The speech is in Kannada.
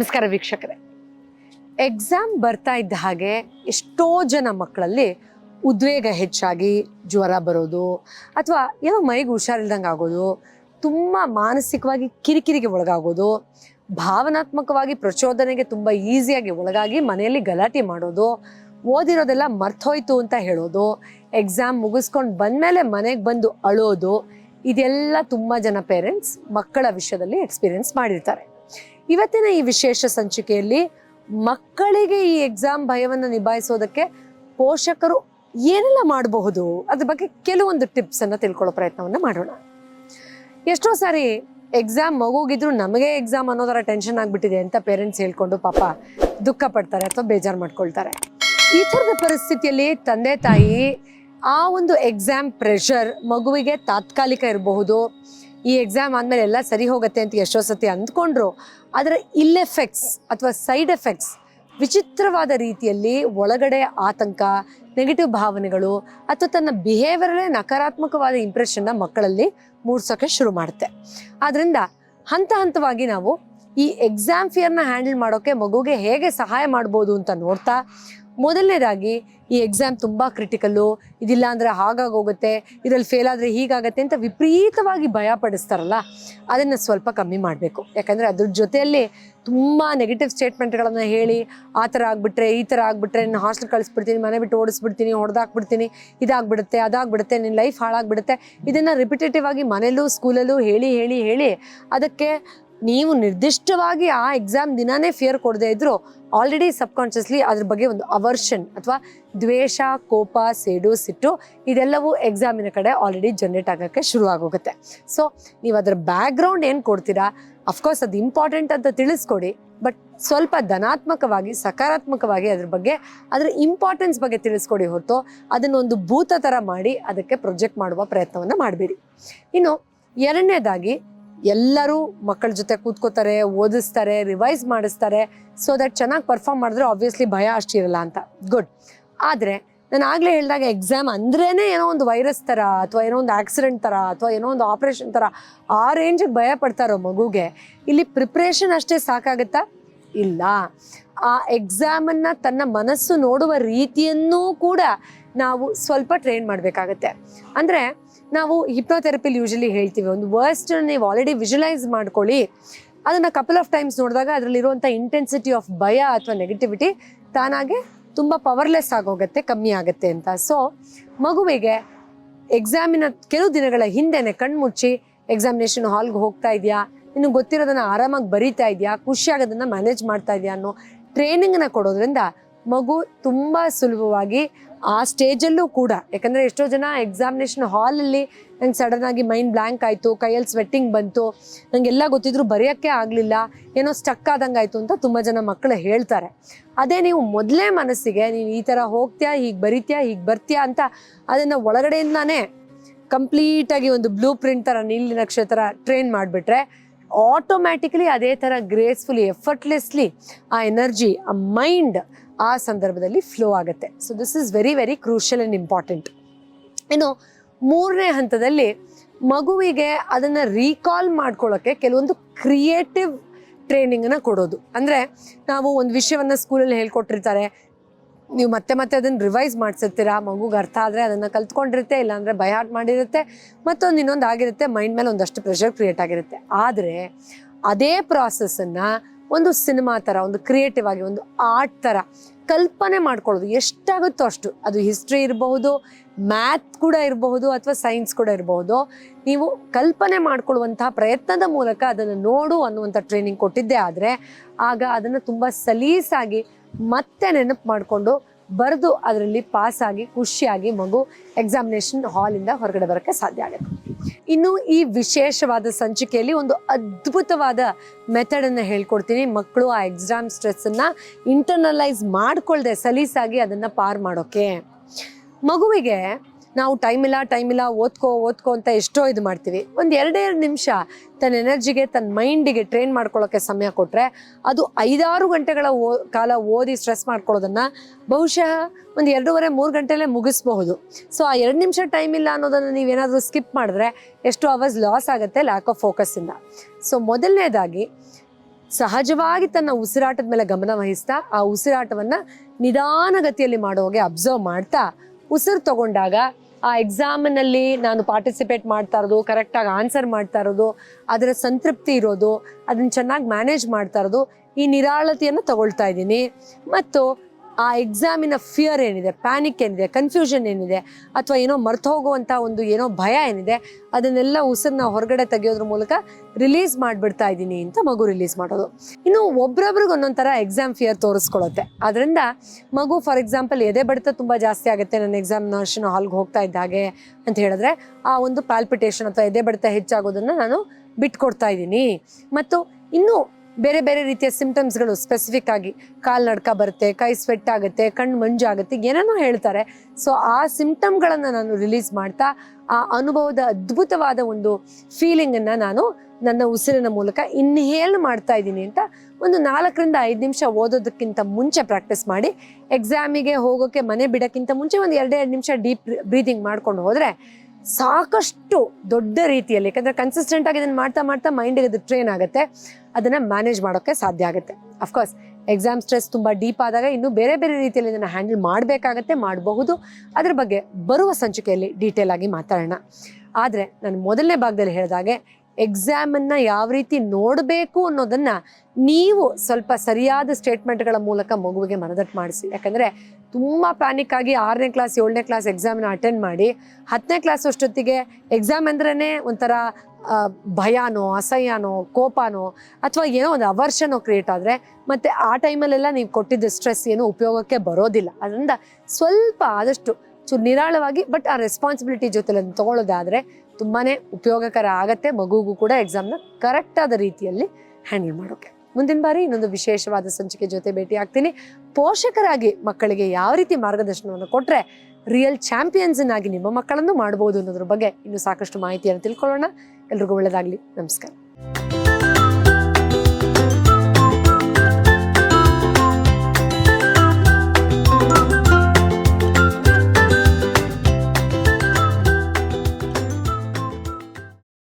ನಮಸ್ಕಾರ ವೀಕ್ಷಕರೇ. ಎಕ್ಸಾಮ್ ಬರ್ತಾ ಇದ್ದ ಹಾಗೆ ಎಷ್ಟೋ ಜನ ಮಕ್ಕಳಲ್ಲಿ ಉದ್ವೇಗ ಹೆಚ್ಚಾಗಿ ಜ್ವರ ಬರೋದು ಅಥವಾ ಏನೋ ಮೈಗೆ ಹುಷಾರಿಲ್ದಂಗೆ ಆಗೋದು, ತುಂಬ ಮಾನಸಿಕವಾಗಿ ಕಿರಿಕಿರಿಗೆ ಒಳಗಾಗೋದು, ಭಾವನಾತ್ಮಕವಾಗಿ ಪ್ರಚೋದನೆಗೆ ತುಂಬ ಈಸಿಯಾಗಿ ಒಳಗಾಗಿ ಮನೆಯಲ್ಲಿ ಗಲಾಟೆ ಮಾಡೋದು, ಓದಿರೋದೆಲ್ಲ ಮರ್ತೋಯ್ತು ಅಂತ ಹೇಳೋದು ಎಕ್ಸಾಮ್ ಮುಗಿಸ್ಕೊಂಡು ಬಂದಮೇಲೆ ಮನೆಗೆ ಬಂದು ಅಳೋದು, ಇದೆಲ್ಲ ತುಂಬ ಜನ ಪೇರೆಂಟ್ಸ್ ಮಕ್ಕಳ ವಿಷಯದಲ್ಲಿ ಎಕ್ಸ್ಪೀರಿಯನ್ಸ್ ಮಾಡಿರ್ತಾರೆ. ಇವತ್ತಿನ ಈ ವಿಶೇಷ ಸಂಚಿಕೆಯಲ್ಲಿ ಮಕ್ಕಳಿಗೆ ಈ ಎಕ್ಸಾಮ್ ಭಯವನ್ನು ನಿಭಾಯಿಸೋದಕ್ಕೆ ಪೋಷಕರು ಏನೆಲ್ಲ ಮಾಡಬಹುದು? ಅದ್ರ ಬಗ್ಗೆ ಕೆಲವೊಂದು ಟಿಪ್ಸ್ ಅನ್ನ ತಿಳ್ಕೊಳ್ಳೋ ಪ್ರಯತ್ನವನ್ನ ಮಾಡೋಣ. ಎಷ್ಟೋ ಸಾರಿ ಎಕ್ಸಾಮ್ ಮಗುಗಿದ್ರು ನಮಗೆ ಎಕ್ಸಾಮ್ ಅನ್ನೋದರ ಟೆನ್ಷನ್ ಆಗ್ಬಿಟ್ಟಿದೆ ಅಂತ ಪೇರೆಂಟ್ಸ್ ಹೇಳ್ಕೊಂಡು ಪಾಪ ದುಃಖ ಪಡ್ತಾರೆ ಅಥವಾ ಬೇಜಾರು ಮಾಡ್ಕೊಳ್ತಾರೆ. ಈ ಥರದ ಪರಿಸ್ಥಿತಿಯಲ್ಲಿ ತಂದೆ ತಾಯಿ ಆ ಒಂದು ಎಕ್ಸಾಮ್ ಪ್ರೆಷರ್ ಮಗುವಿಗೆ ತಾತ್ಕಾಲಿಕ ಇರಬಹುದು. ಈ ಎಕ್ಸಾಮ್ ಆದಮೇಲೆ ಎಲ್ಲ ಸರಿ ಹೋಗುತ್ತೆ ಅಂತ ಎಷ್ಟೋ ಸತಿ ಅಂದ್ಕೊಂಡ್ರು. ಅದರ ಇಲ್ ಎಫೆಕ್ಟ್ಸ್ ಅಥವಾ ಸೈಡ್ ಎಫೆಕ್ಟ್ಸ್ ವಿಚಿತ್ರವಾದ ರೀತಿಯಲ್ಲಿ ಒಳಗಡೆ ಆತಂಕ ನೆಗೆಟಿವ್ ಭಾವನೆಗಳು ಅಥವಾ ತನ್ನ ಬಿಹೇವಿಯರಲ್ಲೇ ನಕಾರಾತ್ಮಕವಾದ ಇಂಪ್ರೆಷನ್ನ ಮಕ್ಕಳಲ್ಲಿ ಮೂಡ್ಸೋಕ್ಕೆ ಶುರು ಮಾಡುತ್ತೆ. ಆದ್ದರಿಂದ ಹಂತ ಹಂತವಾಗಿ ನಾವು ಈ ಎಕ್ಸಾಮ್ ಫಿಯರ್ನ ಹ್ಯಾಂಡಲ್ ಮಾಡೋಕೆ ಮಗುಗೆ ಹೇಗೆ ಸಹಾಯ ಮಾಡ್ಬೋದು ಅಂತ ನೋಡ್ತಾ, ಮೊದಲನೇದಾಗಿ ಈ ಎಕ್ಸಾಮ್ ತುಂಬ ಕ್ರಿಟಿಕಲ್ಲು ಇದಿಲ್ಲ ಅಂದರೆ ಹಾಗಾಗೋಗುತ್ತೆ ಇದರಲ್ಲಿ ಫೇಲ್ ಆದರೆ ಹೀಗಾಗತ್ತೆ ಅಂತ ವಿಪರೀತವಾಗಿ ಭಯ ಪಡಿಸ್ತಾರಲ್ಲ ಅದನ್ನು ಸ್ವಲ್ಪ ಕಮ್ಮಿ ಮಾಡಬೇಕು. ಯಾಕಂದರೆ ಅದ್ರ ಜೊತೆಯಲ್ಲಿ ತುಂಬ ನೆಗೆಟಿವ್ ಸ್ಟೇಟ್ಮೆಂಟ್ಗಳನ್ನು ಹೇಳಿ, ಆ ಥರ ಆಗಿಬಿಟ್ರೆ, ಈ ಥರ ಆಗಿಬಿಟ್ರೆ ನಾನು ಹಾಸ್ಟೆಲ್ ಕಳಿಸ್ಬಿಡ್ತೀನಿ, ಮನೆ ಬಿಟ್ಟು ಓಡಿಸ್ಬಿಡ್ತೀನಿ, ಹೊಡೆದಾಕ್ಬಿಡ್ತೀನಿ, ಇದಾಗ್ಬಿಡುತ್ತೆ, ಅದಾಗ್ಬಿಡುತ್ತೆ ನಿನ್ನ ಲೈಫ್ ಹಾಳಾಗ್ಬಿಡುತ್ತೆ, ಇದನ್ನು ರಿಪಿಟೇಟಿವ್ ಆಗಿ ಮನೇಲೂ ಸ್ಕೂಲಲ್ಲೂ ಹೇಳಿ ಹೇಳಿ ಹೇಳಿ, ಅದಕ್ಕೆ ನೀವು ನಿರ್ದಿಷ್ಟವಾಗಿ ಆ ಎಕ್ಸಾಮ್ ದಿನಾನೇ ಫಿಯರ್ ಕೊಡದೇ ಇದ್ರು ಆಲ್ರೆಡಿ ಸಬ್ಕಾನ್ಷಿಯಸ್ಲಿ ಅದ್ರ ಬಗ್ಗೆ ಒಂದು ಅವರ್ಷನ್ ಅಥವಾ ದ್ವೇಷ, ಕೋಪ, ಸೇಡು, ಸಿಟ್ಟು ಇದೆಲ್ಲವೂ ಎಕ್ಸಾಮಿನ ಕಡೆ ಆಲ್ರೆಡಿ ಜನರೇಟ್ ಆಗೋಕ್ಕೆ ಶುರು ಆಗೋಗುತ್ತೆ. ಸೊ ನೀವು ಅದರ ಬ್ಯಾಕ್ಗ್ರೌಂಡ್ ಏನು ಕೊಡ್ತೀರಾ? ಅಫ್ಕೋರ್ಸ್ ಅದು ಇಂಪಾರ್ಟೆಂಟ್ ಅಂತ ತಿಳಿಸ್ಕೊಡಿ ಬಟ್ ಸ್ವಲ್ಪ ಧನಾತ್ಮಕವಾಗಿ, ಸಕಾರಾತ್ಮಕವಾಗಿ ಅದ್ರ ಬಗ್ಗೆ ಅದರ ಇಂಪಾರ್ಟೆನ್ಸ್ ಬಗ್ಗೆ ತಿಳಿಸ್ಕೊಡಿ ಹೊರತು ಅದನ್ನೊಂದು ಭೂತ ಥರ ಮಾಡಿ ಅದಕ್ಕೆ ಪ್ರೊಜೆಕ್ಟ್ ಮಾಡುವ ಪ್ರಯತ್ನವನ್ನು ಮಾಡಬೇಡಿ. ಇನ್ನು ಎರಡನೇದಾಗಿ ಎಲ್ಲರೂ ಮಕ್ಕಳ ಜೊತೆ ಕೂತ್ಕೋತಾರೆ, ಓದಿಸ್ತಾರೆ ರಿವೈಸ್ ಮಾಡಿಸ್ತಾರೆ. ಸೊ ದಟ್ ಚೆನ್ನಾಗಿ ಪರ್ಫಾರ್ಮ್ ಮಾಡಿದ್ರೆ ಆಬ್ವಿಯಸ್ಲಿ ಭಯ ಅಷ್ಟಿರಲ್ಲ ಅಂತ. ಗುಡ್ ಆದರೆ ನಾನು ಆಗಲೇ ಹೇಳಿದಾಗ ಎಕ್ಸಾಮ್ ಅಂದ್ರೇ ಏನೋ ಒಂದು ವೈರಸ್ ಥರ ಅಥವಾ ಏನೋ ಒಂದು ಆಕ್ಸಿಡೆಂಟ್ ಥರ ಅಥವಾ ಏನೋ ಒಂದು ಆಪ್ರೇಷನ್ ಥರ ಆ ರೇಂಜಿಗೆ ಭಯ ಪಡ್ತಾರೋ ಮಗುಗೆ ಇಲ್ಲಿ ಪ್ರಿಪ್ರೇಷನ್ ಅಷ್ಟೇ ಸಾಕಾಗುತ್ತಾ? ಇಲ್ಲ. ಆ ಎಕ್ಸಾಮನ್ನು ತನ್ನ ಮನಸ್ಸು ನೋಡುವ ರೀತಿಯನ್ನೂ ಕೂಡ ನಾವು ಸ್ವಲ್ಪ ಟ್ರೈನ್ ಮಾಡಬೇಕಾಗತ್ತೆ. ಅಂದರೆ ನಾವು ಹಿಪ್ನೋಥೆರಪಿಲಿ ಯೂಶಲಿ ಹೇಳ್ತೀವಿ, ಒಂದು ವರ್ಸ್ಟ್ ನೀವು ಆಲ್ರೆಡಿ ವಿಜುಲೈಸ್ ಮಾಡ್ಕೊಳ್ಳಿ. ಅದನ್ನು ಕಪಲ್ ಆಫ್ ಟೈಮ್ಸ್ ನೋಡಿದಾಗ ಅದರಲ್ಲಿರುವಂಥ ಇಂಟೆನ್ಸಿಟಿ ಆಫ್ ಭಯ ಅಥವಾ ನೆಗೆಟಿವಿಟಿ ತಾನಾಗೆ ತುಂಬ ಪವರ್ಲೆಸ್ ಆಗೋಗುತ್ತೆ, ಕಮ್ಮಿ ಆಗುತ್ತೆ ಅಂತ. ಸೊ ಮಗುವಿಗೆ ಎಕ್ಸಾಮಿನ ಕೆಲವು ದಿನಗಳ ಹಿಂದೆನೆ ಕಣ್ಮುಚ್ಚಿ ಎಕ್ಸಾಮಿನೇಷನ್ ಹಾಲ್ಗೆ ಹೋಗ್ತಾ ಇದೆಯಾ? ಇನ್ನು ಗೊತ್ತಿರೋದನ್ನ ಆರಾಮಾಗಿ ಬರೀತಾ ಇದೆಯಾ? ಖುಷಿಯಾಗೋದನ್ನು ಮ್ಯಾನೇಜ್ ಮಾಡ್ತಾ ಇದೆಯಾ ಅನ್ನೋ ಟ್ರೈನಿಂಗ್ನ ಕೊಡೋದ್ರಿಂದ ಮಗು ತುಂಬ ಸುಲಭವಾಗಿ ಆ ಸ್ಟೇಜಲ್ಲೂ ಕೂಡ, ಯಾಕಂದರೆ ಎಷ್ಟೋ ಜನ ಎಕ್ಸಾಮಿನೇಷನ್ ಹಾಲಲ್ಲಿ ನಂಗೆ ಸಡನ್ ಆಗಿ ಮೈಂಡ್ ಬ್ಲ್ಯಾಂಕ್ ಆಯಿತು ಕೈಯಲ್ಲಿ ಸ್ವೆಟ್ಟಿಂಗ್ ಬಂತು ನನಗೆಲ್ಲ ಗೊತ್ತಿದ್ರು ಬರೆಯೋಕ್ಕೆ ಆಗಲಿಲ್ಲ, ಏನೋ ಸ್ಟಕ್ ಆದಂಗೆ ಆಯಿತು ಅಂತ ತುಂಬ ಜನ ಮಕ್ಕಳು ಹೇಳ್ತಾರೆ. ಅದೇ ನೀವು ಮೊದಲೇ ಮನಸ್ಸಿಗೆ, ನೀನು ಈ ಥರ ಹೋಗ್ತೀಯಾ, ಹೀಗೆ ಬರಿತೀಯಾ, ಹೀಗೆ ಬರ್ತೀಯಾ ಅಂತ ಅದನ್ನು ಒಳಗಡೆಯಿಂದಾನೇ ಕಂಪ್ಲೀಟಾಗಿ ಒಂದು ಬ್ಲೂ ಪ್ರಿಂಟ್ ಥರ ನೀಲಿ ನಕ್ಷತ್ರ ಟ್ರೈನ್ ಮಾಡಿಬಿಟ್ರೆ ಆಟೋಮ್ಯಾಟಿಕಲಿ ಅದೇ ಥರ ಗ್ರೇಸ್ಫುಲಿ ಎಫರ್ಟ್ಲೆಸ್ಲಿ ಆ ಎನರ್ಜಿ ಆ ಮೈಂಡ್ ಆ ಸಂದರ್ಭದಲ್ಲಿ ಫ್ಲೋ ಆಗುತ್ತೆ. So this is very very crucial and important ಇನ್ನು ಮೂರನೇ ಹಂತದಲ್ಲಿ ಮಗುವಿಗೆ ಅದನ್ನು ರೀಕಾಲ್ ಮಾಡ್ಕೊಳ್ಳೋಕ್ಕೆ ಕೆಲವೊಂದು ಕ್ರಿಯೇಟಿವ್ ಟ್ರೈನಿಂಗನ್ನು ಕೊಡೋದು. ಅಂದರೆ ನಾವು ಒಂದು ವಿಷಯವನ್ನು ಸ್ಕೂಲಲ್ಲಿ ಹೇಳ್ಕೊಟ್ಟಿರ್ತಾರೆ. ನೀವು ಮತ್ತೆ ಮತ್ತೆ ಅದನ್ನು ರಿವೈಸ್ ಮಾಡಿಸಿರ್ತೀರಾ? ಮಗುಗೆ ಅರ್ಥ ಆದರೆ ಅದನ್ನು ಕಲ್ತ್ಕೊಂಡಿರುತ್ತೆ, ಇಲ್ಲಾಂದರೆ ಬಯಾಟ್ ಮಾಡಿರುತ್ತೆ. ಮತ್ತೊಂದು ಇನ್ನೊಂದು ಆಗಿರುತ್ತೆ ಮೈಂಡ್ ಮೇಲೆ ಒಂದಷ್ಟು ಪ್ರೆಷರ್ ಕ್ರಿಯೇಟ್ ಆಗಿರುತ್ತೆ. ಆದರೆ ಅದೇ ಪ್ರಾಸೆಸ್ಸನ್ನು ಒಂದು ಸಿನಿಮಾ ಥರ ಒಂದು ಕ್ರಿಯೇಟಿವ್ ಆಗಿ, ಒಂದು ಆರ್ಟ್ ಥರ ಕಲ್ಪನೆ ಮಾಡ್ಕೊಳ್ಳೋದು ಎಷ್ಟಾಗುತ್ತೋ ಅಷ್ಟು. ಅದು ಹಿಸ್ಟ್ರಿ ಇರಬಹುದು ಮ್ಯಾಥ್ ಕೂಡ ಇರಬಹುದು ಅಥವಾ ಸೈನ್ಸ್ ಕೂಡ ಇರಬಹುದು. ನೀವು ಕಲ್ಪನೆ ಮಾಡ್ಕೊಳ್ಳುವಂತಹ ಪ್ರಯತ್ನದ ಮೂಲಕ ಅದನ್ನು ನೋಡು ಅನ್ನುವಂಥ ಟ್ರೈನಿಂಗ್ ಕೊಟ್ಟಿದ್ದೆ ಆದರೆ ಆಗ ಅದನ್ನು ತುಂಬ ಸಲೀಸಾಗಿ ಮತ್ತೆ ನೆನಪು ಮಾಡಿಕೊಂಡು ಬರೆದು ಅದರಲ್ಲಿ ಪಾಸಾಗಿ ಖುಷಿಯಾಗಿ ಮಗು ಎಕ್ಸಾಮಿನೇಷನ್ ಹಾಲಿಂದ ಹೊರಗಡೆ ಬರೋಕ್ಕೆ ಸಾಧ್ಯ ಆಗುತ್ತೆ. ಇನ್ನು ಈ ವಿಶೇಷವಾದ ಸಂಚಿಕೆಯಲ್ಲಿ ಒಂದು ಅದ್ಭುತವಾದ ಮೆಥಡನ್ನು ಹೇಳ್ಕೊಡ್ತೀನಿ. ಮಕ್ಕಳು ಆ ಎಕ್ಸಾಮ್ ಸ್ಟ್ರೆಸ್ಸನ್ನು ಇಂಟರ್ನಲೈಸ್ ಮಾಡ್ಕೊಳ್ದೆ ಸಲೀಸಾಗಿ ಅದನ್ನು ಪಾರ್ ಮಾಡೋಕೆ. ಮಗುವಿಗೆ ನಾವು ಟೈಮ್ ಇಲ್ಲ ಟೈಮ್ ಇಲ್ಲ, ಓದ್ಕೋ ಓದ್ಕೋ ಅಂತ ಎಷ್ಟೋ ಇದು ಮಾಡ್ತೀವಿ. ಒಂದು ಎರಡೆರಡು ನಿಮಿಷ ತನ್ನ ಎನರ್ಜಿಗೆ ತನ್ನ ಮೈಂಡಿಗೆ ಟ್ರೈನ್ ಮಾಡ್ಕೊಳ್ಳೋಕ್ಕೆ ಸಮಯ ಕೊಟ್ಟರೆ ಅದು ಐದಾರು ಗಂಟೆಗಳ ಓ, ಕಾಲ ಓದಿ ಸ್ಟ್ರೆಸ್ ಮಾಡ್ಕೊಳ್ಳೋದನ್ನು ಬಹುಶಃ ಒಂದು ಎರಡೂವರೆ, ಮೂರು ಗಂಟೆಲೇ ಮುಗಿಸ್ಬಹುದು. ಸೊ ಆ ಎರಡು ನಿಮಿಷ ಟೈಮ್ ಇಲ್ಲ ಅನ್ನೋದನ್ನು ನೀವೇನಾದರೂ ಸ್ಕಿಪ್ ಮಾಡಿದ್ರೆ ಎಷ್ಟು ಅವರ್ಸ್ ಲಾಸ್ ಆಗುತ್ತೆ ಲ್ಯಾಕ್ ಆಫ್ ಫೋಕಸ್ಸಿಂದ ಸೊ ಮೊದಲನೇದಾಗಿ ಸಹಜವಾಗಿ ತನ್ನ ಉಸಿರಾಟದ ಮೇಲೆ ಗಮನ ವಹಿಸ್ತಾ ಆ ಉಸಿರಾಟವನ್ನು ನಿಧಾನಗತಿಯಲ್ಲಿ ಹಾಗೆ ಅಬ್ಸರ್ವ್ ಮಾಡ್ತಾ ಉಸಿರು ತಗೊಂಡಾಗ ಆ ಎಕ್ಸಾಮಿನಲ್ಲಿ ನಾನು ಪಾರ್ಟಿಸಿಪೇಟ್ ಮಾಡ್ತಾ ಇರೋದು ಕರೆಕ್ಟಾಗಿ ಆನ್ಸರ್ ಮಾಡ್ತಾ ಇರೋದು, ಅದರ ಸಂತೃಪ್ತಿ ಇರೋದು, ಅದನ್ನು ಚೆನ್ನಾಗಿ ಮ್ಯಾನೇಜ್ ಮಾಡ್ತಾ ಇರೋದು ಈ ನಿರಾಳತೆಯನ್ನು ತಗೊಳ್ತಾ ಇದ್ದೀನಿ. ಮತ್ತು ಆ ಎಕ್ಸಾಮಿನ ಫಿಯರ್ ಏನಿದೆ ಪ್ಯಾನಿಕ್ ಏನಿದೆ ಕನ್ಫ್ಯೂಷನ್ ಏನಿದೆ, ಅಥವಾ ಏನೋ ಮರ್ತು ಹೋಗುವಂಥ ಒಂದು ಏನೋ ಭಯ ಏನಿದೆ, ಅದನ್ನೆಲ್ಲ ಉಸಿರನ್ನ ಹೊರಗಡೆ ತೆಗೆಯೋದ್ರ ಮೂಲಕ ರಿಲೀಸ್ ಮಾಡಿಬಿಡ್ತಾ ಇದ್ದೀನಿ ಅಂತ ಮಗು ರಿಲೀಸ್ ಮಾಡೋದು. ಇನ್ನು ಒಬ್ರೊಬ್ರಿಗೆ ಒಂದೊಂದು ಥರ ಎಕ್ಸಾಮ್ ಫಿಯರ್ ತೋರಿಸ್ಕೊಳ್ಳುತ್ತೆ ಅದರಿಂದ ಮಗು ಫಾರ್ ಎಕ್ಸಾಂಪಲ್ ಎದೆ ಬಡಿತ ತುಂಬ ಜಾಸ್ತಿ ಆಗುತ್ತೆ, ನನ್ನ ಎಕ್ಸಾಮಿನೇಷನ್ ಹಾಲ್ಗೆ ಹೋಗ್ತಾ ಇದ್ದ ಹಾಗೆ ಅಂತ ಹೇಳಿದ್ರೆ ಆ ಒಂದು ಪ್ಯಾಲ್ಪಿಟೇಷನ್ ಅಥವಾ ಎದೆ ಬಡಿತ ಹೆಚ್ಚಾಗೋದನ್ನು ನಾನು ಬಿಟ್ಕೊಡ್ತಾ ಇದ್ದೀನಿ. ಮತ್ತು ಇನ್ನೂ ಬೇರೆ ಬೇರೆ ರೀತಿಯ ಸಿಂಪ್ಟಮ್ಸ್ಗಳು ಸ್ಪೆಸಿಫಿಕ್ ಆಗಿ ಕಾಲು ನಡ್ಕ ಬರುತ್ತೆ, ಕೈ ಸ್ವೆಟ್ ಆಗುತ್ತೆ, ಕಣ್ಣು ಮಂಜಾಗುತ್ತೆ ಏನೇನೋ ಹೇಳ್ತಾರೆ. ಸೊ ಆ ಸಿಂಪ್ಟಮ್ಗಳನ್ನು ನಾನು ರಿಲೀಸ್ ಮಾಡ್ತಾ, ಆ ಅನುಭವದ ಅದ್ಭುತವಾದ ಒಂದು ಫೀಲಿಂಗನ್ನು ನಾನು ನನ್ನ ಉಸಿರಿನ ಮೂಲಕ ಇನ್ಹೇಲ್ ಮಾಡ್ತಾ ಇದ್ದೀನಿ ಅಂತ ಒಂದು ನಾಲ್ಕರಿಂದ ಐದು ನಿಮಿಷ ಓದೋದಕ್ಕಿಂತ ಮುಂಚೆ ಪ್ರಾಕ್ಟೀಸ್ ಮಾಡಿ ಎಕ್ಸಾಮಿಗೆ ಹೋಗೋಕ್ಕೆ ಮನೆ ಬಿಡೋಕ್ಕಿಂತ ಮುಂಚೆ ಒಂದು ಎರಡೆರಡು ನಿಮಿಷ ಡೀಪ್ ಬ್ರೀದಿಂಗ್ ಮಾಡ್ಕೊಂಡು ಹೋದರೆ ಸಾಕಷ್ಟು ದೊಡ್ಡ ರೀತಿಯಲ್ಲಿ, ಯಾಕಂದರೆ ಕನ್ಸಿಸ್ಟೆಂಟ್ ಆಗಿ ಇದನ್ನು ಮಾಡ್ತಾ ಮಾಡ್ತಾ ಮೈಂಡಿಗೆ ಅದು ಟ್ರೈನ್ ಆಗುತ್ತೆ, ಅದನ್ನು ಮ್ಯಾನೇಜ್ ಮಾಡೋಕ್ಕೆ ಸಾಧ್ಯ ಆಗುತ್ತೆ. ಅಫ್ಕೋರ್ಸ್ ಎಕ್ಸಾಮ್ ಸ್ಟ್ರೆಸ್ ತುಂಬ ಡೀಪ್ ಆದಾಗ ಇನ್ನೂ ಬೇರೆ ಬೇರೆ ರೀತಿಯಲ್ಲಿ ಇದನ್ನು ಹ್ಯಾಂಡಲ್ ಮಾಡಬೇಕಾಗತ್ತೆ, ಮಾಡಬಹುದು. ಅದ್ರ ಬಗ್ಗೆ ಬರುವ ಸಂಚಿಕೆಯಲ್ಲಿ ಡೀಟೇಲ್ ಆಗಿ ಮಾತಾಡೋಣ. ಆದರೆ, ನಾನು ಮೊದಲನೇ ಭಾಗದಲ್ಲಿ ಹೇಳಿದಾಗೆ ಎಕ್ಸಾಮನ್ನು ಯಾವ ರೀತಿ ನೋಡಬೇಕು ಅನ್ನೋದನ್ನು ನೀವು ಸ್ವಲ್ಪ ಸರಿಯಾದ ಸ್ಟೇಟ್ಮೆಂಟ್ಗಳ ಮೂಲಕ ಮಗುವಿಗೆ ಮನದಟ್ಟು ಮಾಡಿಸಿ. ಯಾಕಂದರೆ ತುಂಬ ಪ್ಯಾನಿಕ್ ಆಗಿ ಆರನೇ ಕ್ಲಾಸ್ ಏಳನೇ ಕ್ಲಾಸ್ ಎಕ್ಸಾಮನ್ನ ಅಟೆಂಡ್ ಮಾಡಿ ಹತ್ತನೇ ಕ್ಲಾಸ್ ಅಷ್ಟೊತ್ತಿಗೆ ಎಕ್ಸಾಮ್ ಅಂದ್ರೇ ಒಂಥರ ಭಯನೋ, ಅಸಹ್ಯನೋ, ಕೋಪನೋ ಅಥವಾ ಏನೋ ಒಂದು ಅವರ್ಷನೋ ಕ್ರಿಯೇಟ್ ಆದರೆ ಮತ್ತು ಆ ಟೈಮಲ್ಲೆಲ್ಲ ನೀವು ಕೊಟ್ಟಿದ್ದ ಸ್ಟ್ರೆಸ್ ಏನೂ ಉಪಯೋಗಕ್ಕೆ ಬರೋದಿಲ್ಲ. ಅದರಿಂದ ಸ್ವಲ್ಪ ಆದಷ್ಟು ಚೂರು ನಿರಾಳವಾಗಿ ಬಟ್ ಆ ರೆಸ್ಪಾನ್ಸಿಬಿಲಿಟಿ ಜೊತೆಲಿ ತಗೊಳ್ಳೋದಾದರೆ ತುಂಬಾ ಉಪಯೋಗಕರ ಆಗತ್ತೆ ಮಗುಗೂ ಕೂಡ ಎಕ್ಸಾಮ್ನ ಕರೆಕ್ಟಾದ ರೀತಿಯಲ್ಲಿ ಹ್ಯಾಂಡಲ್ ಮಾಡೋಕ್ಕೆ ಮುಂದಿನ ಬಾರಿ ಇನ್ನೊಂದು ವಿಶೇಷವಾದ ಸಂಚಿಕೆ ಜೊತೆ ಭೇಟಿ ಆಗ್ತೀನಿ ಪೋಷಕರಾಗಿ ಮಕ್ಕಳಿಗೆ ಯಾವ ರೀತಿ ಮಾರ್ಗದರ್ಶನವನ್ನು ಕೊಟ್ಟರೆ ರಿಯಲ್ ಚಾಂಪಿಯನ್ಸನ್ನಾಗಿ ನಿಮ್ಮ ಮಕ್ಕಳನ್ನು ಮಾಡ್ಬೋದು ಅನ್ನೋದ್ರ ಬಗ್ಗೆ ಇನ್ನೂ ಸಾಕಷ್ಟು ಮಾಹಿತಿಯನ್ನು ತಿಳ್ಕೊಳ್ಳೋಣ. ಎಲ್ರಿಗೂ ಒಳ್ಳೆಯದಾಗಲಿ ನಮಸ್ಕಾರ.